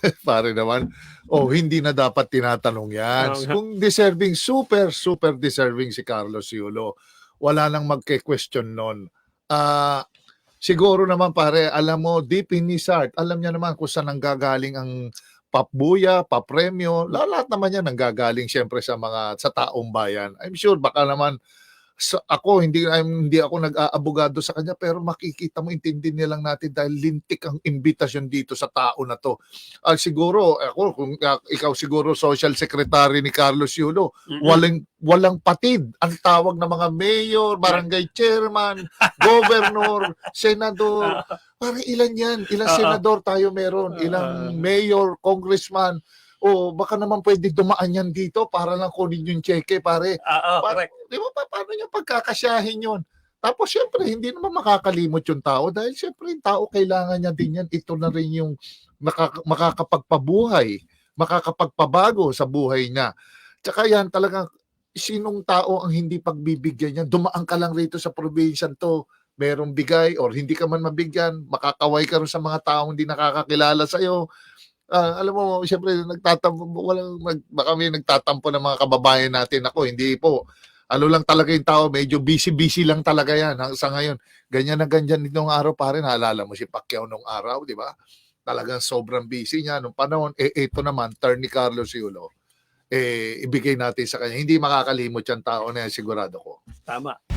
pare naman, oh, hindi na dapat tinatanong yan. Kung deserving, super, super deserving si Carlos Yulo. Wala nang magke-question nun. Ah, siguro naman pare, alam mo, deep in his heart, alam niya naman kung saan nanggagaling ang papbuya, papremyo, la- lahat naman yan nanggagaling siyempre sa mga sa taong bayan. I'm sure baka naman sa, ako hindi I'm, hindi ako nag-aabogado sa kanya pero makikita mo intindihin nilang natin dahil lintik ang imbitasyon dito sa tao na to. Ah, siguro ako kung ah, ikaw siguro social secretary ni Carlos Yulo, Mm-mm. walang walang patid ang tawag ng mga mayor, barangay chairman, governor, senador. Parang ilan yan? Ilang Oo. senador tayo meron? Ilang mayor, congressman? O baka naman pwede dumaan yan dito para lang kunin yung cheque, pare. Oo, Pa- correct. Di ba pa, paano niya pagkakasyahin yun? Tapos syempre, hindi naman makakalimot yung tao dahil syempre yung tao kailangan niya din yan. Ito na rin yung makaka- makakapagpabuhay, makakapagpabago sa buhay niya. Tsaka yan talagang sinong tao ang hindi pagbibigyan niya? Dumaan ka lang rito sa probinsya to, merong bigay or hindi ka man mabigyan, makakaway ka rin sa mga taong hindi nakakakilala sa iyo. alam mo, syempre nagtatampo walang nag, baka may nagtatampo ng mga kababayan natin ako, hindi po. Ano lang talaga yung tao, medyo busy-busy lang talaga yan sa ngayon. Ganyan na ganyan nitong araw pa rin, naalala mo si Pacquiao nung araw, di ba? Talagang sobrang busy niya nung panahon. Eh, ito naman, turn ni Carlos Yulo. Eh, ibigay natin sa kanya. Hindi makakalimot yung tao na yan, sigurado ko. Tama.